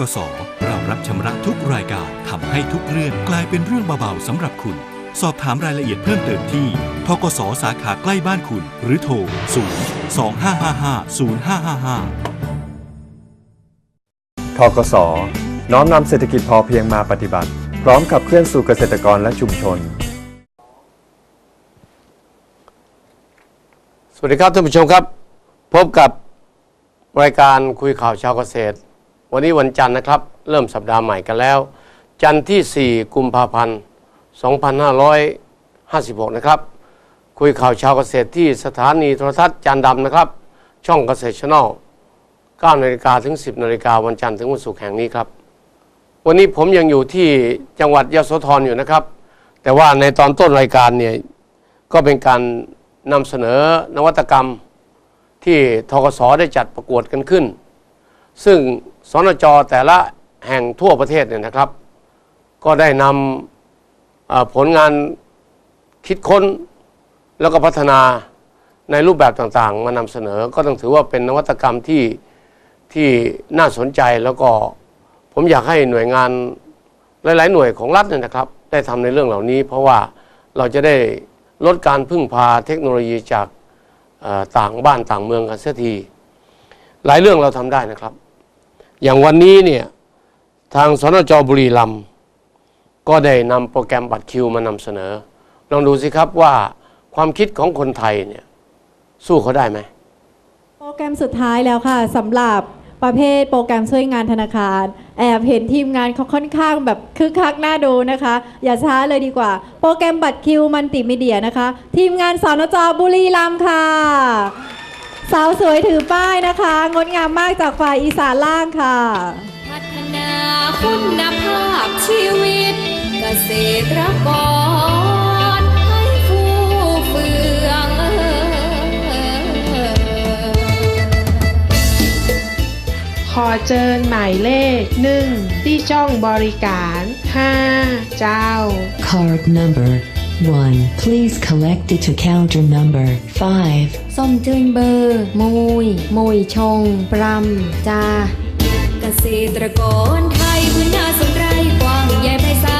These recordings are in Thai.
ที่ทกส เรารับชำระทุกรายการทำให้ทุกเรื่องกลายเป็นเรื่องเบาๆสำหรับคุณ สอบถามรายละเอียดเพิ่มเติมที่ทกสสาขาใกล้บ้านคุณ หรือโทร 0 2 5 5 5 0555ทกส น้อมนำเศรษฐกิจพอเพียงมาปฏิบัติ พร้อมขับเคลื่อนสู่เกษตรกรและชุมชน สวัสดีครับท่านผู้ชมครับ พบกับรายการคุยข่าวชาวเกษตร วันนี้วันจันทร์นะครับ เริ่มสัปดาห์ใหม่กันแล้ว จันทร์ที่ 4 กุมภาพันธ์ 2556 นะครับ คุยข่าวชาวเกษตรที่สถานีโทรทัศน์จานดำนะครับ ช่องเกษตรช n แนล9นาฬิกาถึง 10นาฬิกาวันจันทร์ถึงวันศุกร์แห่งนี้ครับ วันนี้ผมยังอยู่ที่จังหวัดยโสธรอยู่นะครับ แต่ว่าในตอนต้นรายการเนี่ยก็เป็นการนำเสนอนวัตกรรมที่ทกสได้จัดประกวดกันขึ้น ซึ่ง สนจแต่ละแห่งทั่วประเทศเนี่ยนะครับ ก็ได้นำผลงานคิดค้นแล้วก็พัฒนาในรูปแบบต่างๆ มานำเสนอ ก็ต้องถือว่าเป็นนวัตกรรมที่ที่น่าสนใจแล้วก็ผมอยากให้หน่วยงานหลาย ๆ หน่วยของรัฐเนี่ยนะครับ ได้ทำในเรื่องเหล่านี้ เพราะว่าเราจะได้ลดการพึ่งพาเทคโนโลยีจากต่างบ้านต่างเมืองกันเสียที หลายเรื่องเราทำได้นะครับ อย่างวันนี้เนี่ยทางสนจบุรีรัมย์ก็ได้นำโปรแกรมบัตรคิวมานำเสนอ ลองดูสิครับว่าความคิดของคนไทยเนี่ยสู้เขาได้ไหม โปรแกรมสุดท้ายแล้วค่ะสำหรับประเภทโปรแกรมช่วยงานธนาคาร แอบเห็นทีมงานเขาค่อนข้างแบบคึกคักน่าดูนะคะ อย่าช้าเลยดีกว่า โปรแกรมบัตรคิวมันติมีเดียนะคะ ทีมงานสนจบุรีรัมย์ค่ะ สาวสวยถือป้ายนะคะ งดงามมากจากฝ่ายอีสานล่างค่ะ พัฒนาคุณภาพชีวิต เกษตรกรให้ฟูเฟืองขอเจิญหมายเลขหนึ่งที่ช่องบริการ 5 เจ้า Card number 1. Please collect it to counter number 5. ส้มจืนเบอร์มุยมุยชง ปรำจ้าเกษตรกรไทยพื้นนาสนไรกว้างใหญ่ไพศาล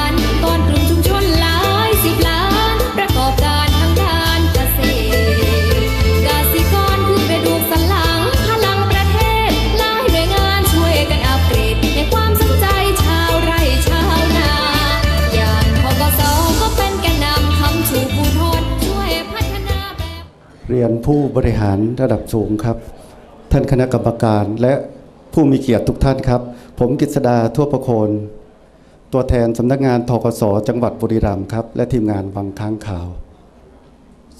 รียนผู้บริหารระดับสูงครับ ท่านคณะกรรมการและผู้มีเกียรติทุกท่านครับ ผมกฤษดาทั่วประโคน ตัวแทนสำนักงานทกสจังหวัดบุรีรัมย์ครับ และทีมงานวังค้างข่าว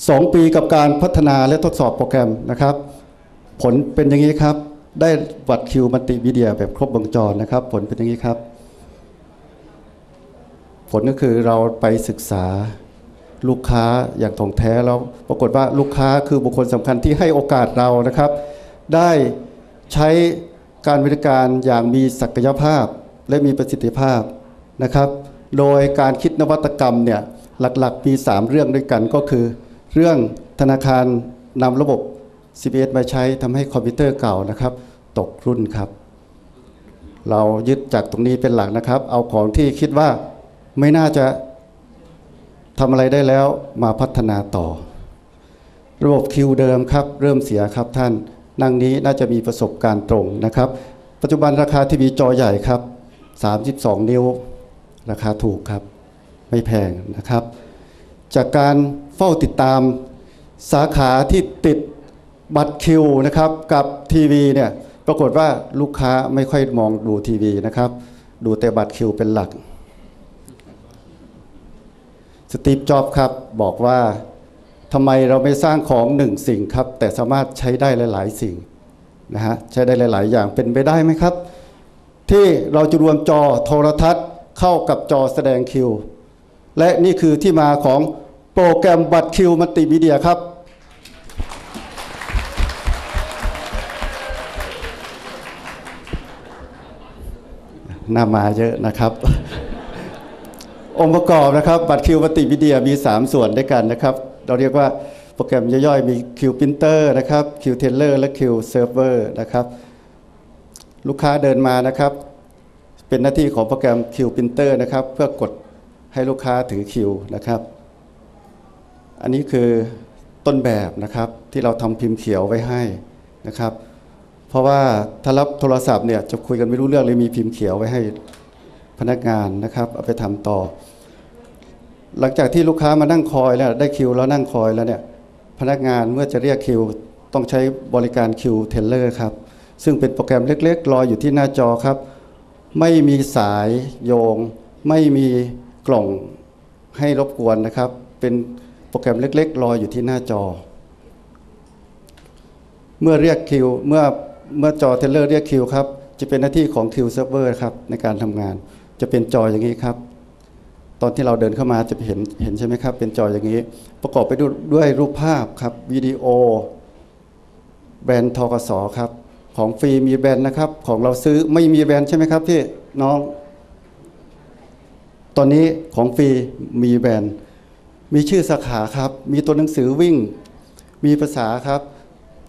สองปีกับการพัฒนาและทดสอบโปรแกรมนะครับ ผลเป็นอย่างนี้ครับ ได้วัดคิวมัลติมีเดียแบบครบวงจรนะครับ ผลเป็นอย่างนี้ครับ ผลก็คือเราไปศึกษา ลูกค้าอย่างถ่องแท้แล้วปรากฏว่าลูกค้าคือบุคคลสำคัญที่ให้โอกาสเรานะครับ ได้ใช้การบริการอย่างมีศักยภาพและมีประสิทธิภาพนะครับ โดยการคิดนวัตกรรมเนี่ยหลักๆ มี 3 เรื่องด้วยกันก็คือ เรื่องธนาคารนำระบบ CPS มาใช้ทำให้คอมพิวเตอร์เก่านะครับ ตกรุ่นครับ เรายึดจากตรงนี้เป็นหลักนะครับ เอาของที่คิดว่าไม่น่าจะ ทำอะไรได้แล้วมาพัฒนาต่อ ระบบคิวเดิมครับ เริ่มเสียครับท่านนั่งนี้น่าจะมีประสบการณ์ตรงนะครับ ปัจจุบันราคาทีวีจอใหญ่ครับ 32 นิ้ว ราคาถูกครับ ไม่แพงนะครับ จากการเฝ้าติดตามสาขาที่ติดบัตรคิวนะครับกับทีวีเนี่ยปรากฏว่าลูกค้าไม่ค่อยมองดูทีวีนะครับ ดูแต่บัตรคิวเป็นหลัก สตีฟจ็อบส์ครับบอกว่าทำไมเราไม่สร้างของหนึ่งสิ่งครับ แต่สามารถใช้ได้หลาย ๆ สิ่งนะฮะใช้ได้หลาย ๆ อย่างเป็นไปได้ไหมครับ ที่เราจะรวมจอโทรทัศน์เข้ากับจอแสดงคิว และนี่คือที่มาของโปรแกรมบัตรคิวมัลติมีเดียครับน่ามาเยอะนะครับ องค์ประกอบนะครับ บัตรคิวมัลติมีเดียมี 3 ส่วนด้วยกันนะครับ เราเรียกว่าโปรแกรมย่อยๆ มีคิวพิมพ์เตอร์นะครับคิวเทเลอร์และคิวเซิร์ฟเวอร์นะครับ ลูกค้าเดินมานะครับ เป็นหน้าที่ของโปรแกรมคิวพิมพ์เตอร์นะครับ เพื่อกดให้ลูกค้าถือคิวนะครับ อันนี้คือต้นแบบนะครับที่เราทำพิมพ์เขียวไว้ให้นะครับ เพราะว่าถ้ารับโทรศัพท์เนี่ยจะคุยกันไม่รู้เรื่องเลยมีพิมพ์เขียวไว้ให้พนักงานนะครับ เอาไปทำต่อ หลังจากที่ลูกค้ามานั่งคอยแล้วได้คิวแล้วนั่งคอยแล้วเนี่ยพนักงานเมื่อจะเรียกคิว ต้องใช้บริการคิวเทเลอร์ครับซึ่งเป็นโปรแกรมเล็กๆ รออยู่ที่หน้าจอครับ ไม่มีสายโยง ไม่มีกล่องให้รบกวนนะครับ เป็นโปรแกรมเล็กๆ รออยู่ที่หน้าจอ เมื่อเรียกคิวเมื่อเมื่อจอเทเลอร์เรียกคิวครับจะเป็นหน้าที่ของคิวเซิร์ฟเวอร์ครับในการทำงาน จะเป็นจออย่างนี้ครับ ตอนที่เราเดินเข้ามาจะเห็นเห็นใช่ไหมครับ เป็นจออย่างนี้ ประกอบไปด้วยด้วยรูปภาพครับวิดีโอ แบรนด์ทกสครับ ของฟรีมีแบรนด์นะครับ ของเราซื้อไม่มีแบรนด์ใช่ไหมครับพี่น้อง ตอนนี้ของฟรีมีแบรนด์ มีชื่อสาขาครับ มีตัวหนังสือวิ่ง มีภาษาครับ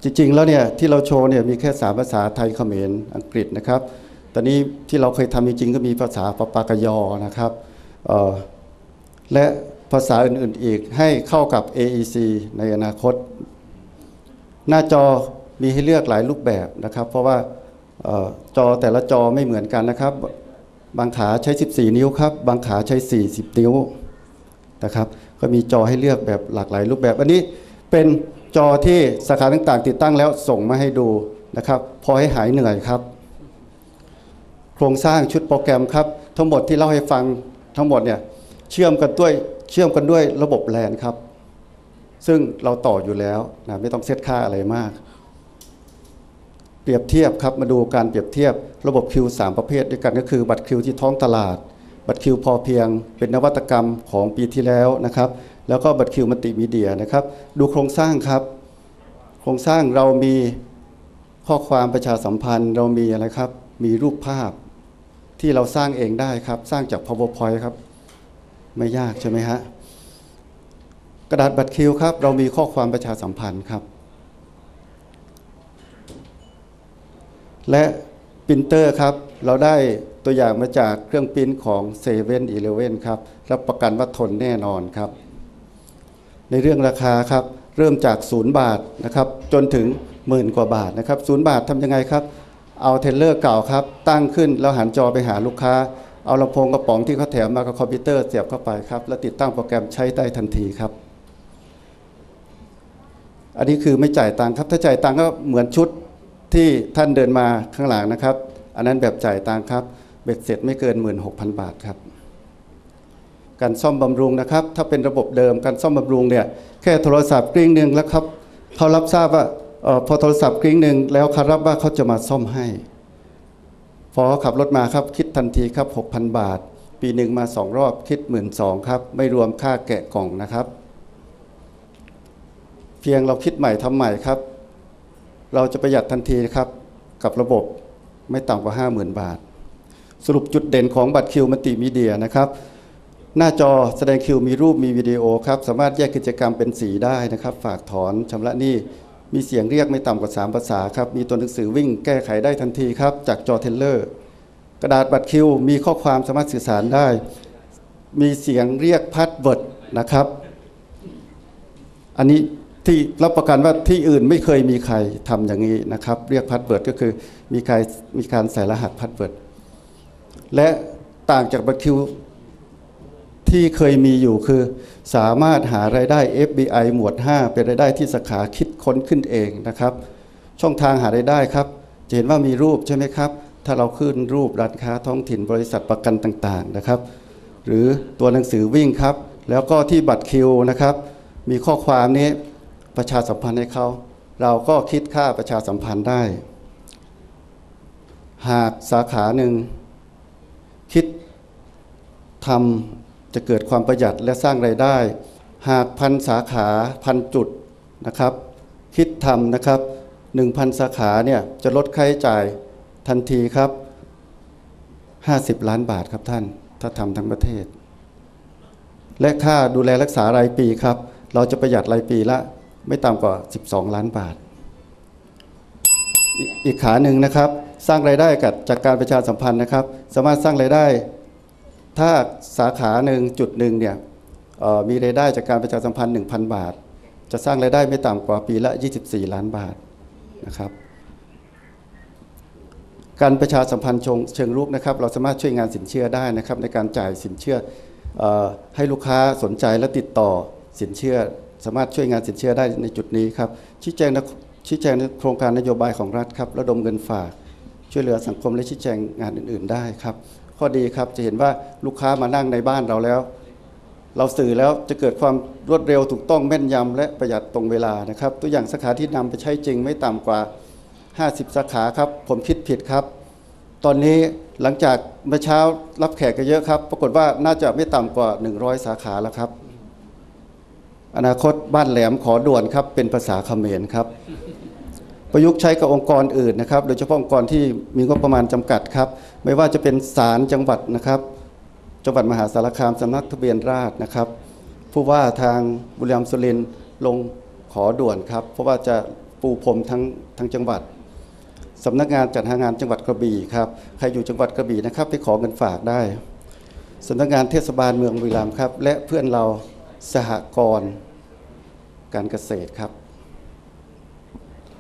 จริง ๆ แล้วเนี่ยที่เราโชว์เนี่ยมีแค่สามภาษาไทยเขมรอังกฤษนะครับ ตอนนี้ที่เราเคยทำจริงๆก็มีภาษาปาปากยอนะครับ และภาษาอื่นๆอีกให้เข้ากับ AEC ในอนาคต หน้าจอมีให้เลือกหลายรูปแบบนะครับ เพราะว่าออจอแต่ละจอไม่เหมือนกันนะครับ บางขาใช้ 14 นิ้วครับ บางขาใช้ 40 นิ้วนะครับ ก็มีจอให้เลือกแบบหลากหลายรูปแบบ อันนี้เป็นจอที่สาขาต่างๆ ติดตั้งแล้วส่งมาให้ดูนะครับ พอให้หายเหนื่อยครับ โครงสร้างชุดโปรแกรมครับ ทั้งหมดที่เล่าให้ฟัง ทั้งหมดเนี่ยเชื่อมกันด้วยเชื่อมกันด้วยระบบแลนครับ ซึ่งเราต่ออยู่แล้วนะไม่ต้องเซตค่าอะไรมาก เปรียบเทียบครับมาดูการเปรียบเทียบระบบคิว3ประเภทด้วยกันก็คือบัตรคิวที่ท้องตลาด บัตรคิวพอเพียง เป็นนวัตกรรมของปีที่แล้วนะครับ แล้วก็บัตรคิวมัลติมีเดียนะครับ ดูโครงสร้างครับ โครงสร้างเรามีข้อความประชาสัมพันธ์ เรามีอะไรครับ มีรูปภาพ ที่เราสร้างเองได้ครับ สร้างจาก powerpoint ครับ ไม่ยากใช่ไหมฮะ กระดาษบัตรคิวครับ เรามีข้อความประชาสัมพันธ์ครับ และปรินเตอร์ครับ เราได้ตัวอย่างมาจากเครื่องปริ้นของ7 e เ e ่ e อครับ รับประกันว่าทนแน่นอนครับ ในเรื่องราคาครับ เริ่มจาก 0 บาทนะครับ จนถึงหมื่นกว่าบาทนะครับ 0 บาททำยังไงครับ เอาเทเลอร์เก่าครับ ตั้งขึ้นแล้วหันจอไปหาลูกค้า เอาลำโพงกระป๋องที่เขาแถมมากับคอมพิวเตอร์เสียบเข้าไปครับ แล้วติดตั้งโปรแกรมใช้ได้ทันทีครับ อันนี้คือไม่จ่ายตังค์ครับ ถ้าจ่ายตังค์ก็เหมือนชุดที่ท่านเดินมาข้างหลังนะครับ อันนั้นแบบจ่ายตังค์ครับเบ็ดเสร็จไม่เกิน 16,000 บาทครับ การซ่อมบำรุงนะครับ ถ้าเป็นระบบเดิมการซ่อมบำรุงเนี่ยแค่โทรศัพท์กริ้งหนึ่งแล้วครับเขารับทราบว่า พอโทรศัพท์กริ้งหนึ่งแล้วเขารับว่าเขาจะมาซ่อมให้ พอเขาขับรถมาครับคิดทันทีครับ 6,000 บาท ปีหนึ่งมาสองรอบคิด1 2ื่นสองครับ ไม่รวมค่าแกะกล่องนะครับ เพียงเราคิดใหม่ทำใหม่ครับ เราจะประหยัดทันทีครับ กับระบบไม่ต่ำกว่า 50,000 บาท สรุปจุดเด่นของบัตรคิวมัลติมีเดียนะครับหน้าจอแสดงคิวมีรูปมีวิดีโอครับ สามารถแยกกิจกรรมเป็นสีได้นะครับ ฝากถอนชำระหนี้ มีเสียงเรียกไม่ต่ำกว่า 3 ภาษาครับ มีตัวหนังสือวิ่งแก้ไขได้ทันทีครับ จากจอเทเลอร์ กระดาษบัตรคิว มีข้อความสามารถสื่อสารได้ มีเสียงเรียกพัดเวิร์ดนะครับ อันนี้ที่รับประกันว่าที่อื่นไม่เคยมีใครทำอย่างนี้นะครับ เรียกพัดเวิร์ดก็คือมีใครมีการใส่รหัสพัดเวิร์ดและต่างจากบัตรคิว ที่เคยมีอยู่คือ สามารถหารายได้ FBI หมวด 5 เป็นรายได้ที่สาขาคิดค้นขึ้นเองนะครับ ช่องทางหารายได้ครับจะเห็นว่ามีรูปใช่ไหมครับ ถ้าเราขึ้นรูปร้านค้าท้องถิ่นบริษัทประกันต่างๆนะครับ หรือตัวหนังสือวิ่งครับ แล้วก็ที่บัตรคิวนะครับ มีข้อความนี้ประชาสัมพันธ์ให้เขา เราก็คิดค่าประชาสัมพันธ์ได้ หากสาขาหนึ่งคิดทำ จะเกิดความประหยัดและสร้างไรายได้ หากพันสาขาพันจุดนะครับคิดทำนะครับหนึ่งพันสาขาเนี่ยจะลดค่าใช้จ่ายทันทีครับ 50 ล้านบาทครับท่าน ถ้าทำทั้งประเทศ และค่าดูแลรักษารายปีครับ เราจะประหยัดรายปีละไม่ต่ำกว่า 12 ล้านบาท อีกขาหนึ่งนะครับ สร้างรายได้กับจากการประชาสัมพันธ์นะครับ สามารถสร้างรายได้ ถ้าสาขาหนึ่งจุดหนึ่งเนี่ยมีรายได้จากการประชาสัมพันธ์ 1,000 บาท จะสร้างรายได้ไม่ต่ำกว่าปีละ 24 ล้านบาทนะครับ การประชาสัมพันธ์เชิงเชิงรุกนะครับ เราสามารถช่วยงานสินเชื่อได้นะครับ ในการจ่ายสินเชื่ออให้ลูกค้าสนใจและติดต่อสินเชื่อ สามารถช่วยงานสินเชื่อได้ในจุดนี้ครับชี้แจงชี้แจงโครงการนโยบายของรัฐครับระดมเงินฝาก ช่วยเหลือสังคมและชี้แจงงานอื่น ๆ ได้ครับ ข้อดีครับจะเห็นว่าลูกค้ามานั่งในบ้านเราแล้ว เราสื่อแล้วจะเกิดความรวดเร็วถูกต้องแม่นยำและประหยัดตรงเวลานะครับ ตัวอย่างสาขาที่นำไปใช้จริงไม่ต่ำกว่า 50 สาขาครับ ผมคิดผิดครับ ตอนนี้หลังจากเมื่อเช้ารับแขกกันเยอะครับ ปรากฏว่าน่าจะไม่ต่ำกว่า 100 สาขาแล้วครับ อนาคตบ้านแหลมขอด่วนครับเป็นภาษาเขมรครับ ประยุกต์ใช้กับองค์กรอื่นนะครับ โดยเฉพาะองค์กรที่มีงบประมาณจำกัดครับ ไม่ว่าจะเป็นศาลจังหวัดนะครับ จังหวัดมหาสารคามสำนักทะเบียนราษฎร์นะครับ ผู้ว่าทางบุรีรัมย์สุรินทร์ลงขอด่วนครับ เพราะว่าจะปูพรมทั้งทั้งจังหวัดสำนักงานจัดหางานจังหวัดกระบี่ครับ ใครอยู่จังหวัดกระบี่นะครับไปขอเงินฝากได้สำนักงานเทศบาลเมืองบุรีรัมย์ครับ และเพื่อนเราสหกรณ์การเกษตรครับ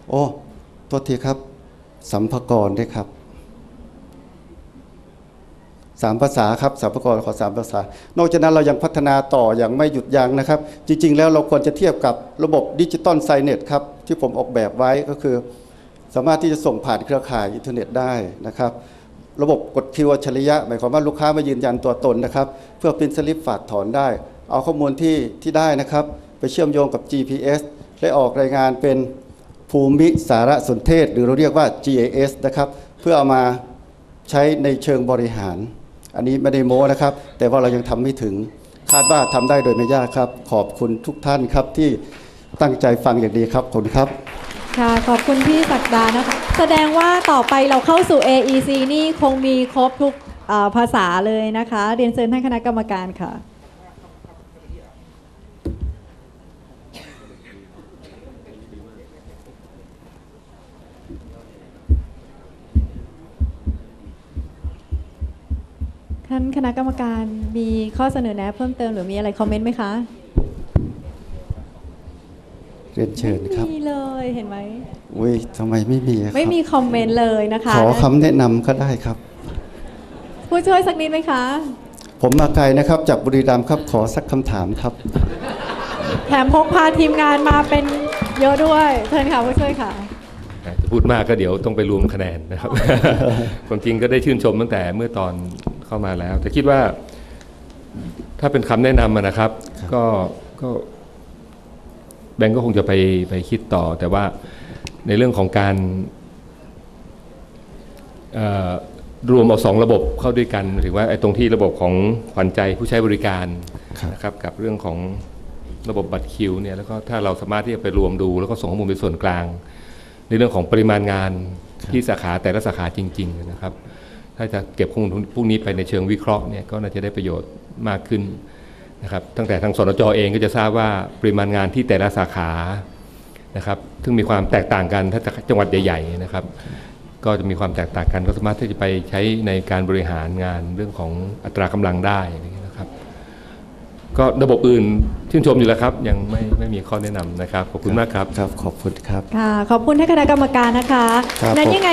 โอ้ ทษทีครับ สัมภากรด้วยครับสามภาษาครับสามประกอบขอสามภาษา นอกจากนั้นเรายังพัฒนาต่ออย่างไม่หยุดยั้งนะครับ จริง ๆ แล้วเราควรจะเทียบกับระบบดิจิตอลไซเน็ตครับที่ผมออกแบบไว้ก็คือ สามารถที่จะส่งผ่านเครือข่ายอินเทอร์เน็ตได้นะครับ ระบบกดคิวอัจฉริยะ หมายความว่าลูกค้ามายืนยันตัวตนนะครับ เพื่อพิมพ์สลิปฝากถอนได้ เอาข้อมูลที่ที่ได้นะครับ ไปเชื่อมโยงกับ GPS และออกรายงานเป็น ภูมิสารสนเทศ หรือเราเรียกว่า GIS นะครับ เพื่อเอามาใช้ในเชิงบริหาร อันนี้ไม่ได้โม้นะครับ แต่ว่าเรายังทำไม่ถึง คาดว่าทำได้โดยไม่ยากครับ ขอบคุณทุกท่านครับที่ตั้งใจฟังอย่างดีครับขอบคุณครับ ค่ะขอบคุณพี่ศักดานะคะ แสดงว่าต่อไปเราเข้าสู่ AEC นี่คงมีครบทุกเอ่อภาษาเลยนะคะ เรียนเชิญท่านคณะกรรมการค่ะ ท่านคณะกรรมการมีข้อเสนอแนะเพิ่มเติมหรือมีอะไรคอมเมนต์ไหมคะ เรียนเชิญครับไม่มีเลยเห็นไหมอุ้ยทำไมไม่มีอะครับไม่มีคอมเมนต์เลยนะคะขอคำแนะนำก็ได้ครับ ผู้ช่วยสักนิดไหมคะ ผมมาไกลนะครับ จากบุรีรัมย์ครับขอสักคำถามครับ แถมพกพาทีมงานมาเป็นเยอะด้วยเชิญค่ะผู้ช่วยค่ะจะพูดมากก็เดี๋ยวต้องไปรวมคะแนนนะครับ ความจริงก็ได้ชื่นชมตั้งแต่เมื่อตอน เข้ามาแล้ว แต่คิดว่าถ้าเป็นคำแนะนำอะนะครับ ก็ก็แบงก์ก็คงจะไปไปคิดต่อ แต่ว่าในเรื่องของการเอ่อรวมเอาสองระบบเข้าด้วยกันหรือว่าไอ้ตรงที่ระบบของขวัญใจผู้ใช้บริการครับนะครับกับเรื่องของระบบบัตรคิวเนี่ยแล้วก็ถ้าเราสามารถที่จะไปรวมดู แล้วก็ส่งข้อมูลเป็นส่วนกลาง ในเรื่องของปริมาณงานที่สาขาแต่ละสาขาจริง ๆ นะครับ ถ้าจะเก็บข้อมูลพวกนี้ไปในเชิงวิเคราะห์เนี่ยก็น่าจะได้ประโยชน์มากขึ้นนะครับตั้งแต่ทางสนจเองก็จะทราบว่าปริมาณงานที่แต่ละสาขานะครับซึ่งมีความแตกต่างกันถ้าจังหวัดใหญ่ๆนะครับ ก็จะมีความแตกต่างกันก็สามารถที่จะไปใช้ในการบริหารงานเรื่องของอัตรากำลังได้นะครับ ก็ระบบอื่นชื่นชมอยู่แล้วครับ ยังไม่ไม่มีข้อแนะนำนะครับ ขอบคุณมากครับครับขอบคุณครับค่ะขอบคุณท่านคณะกรรมการนะคะครับนั้นผมยังไง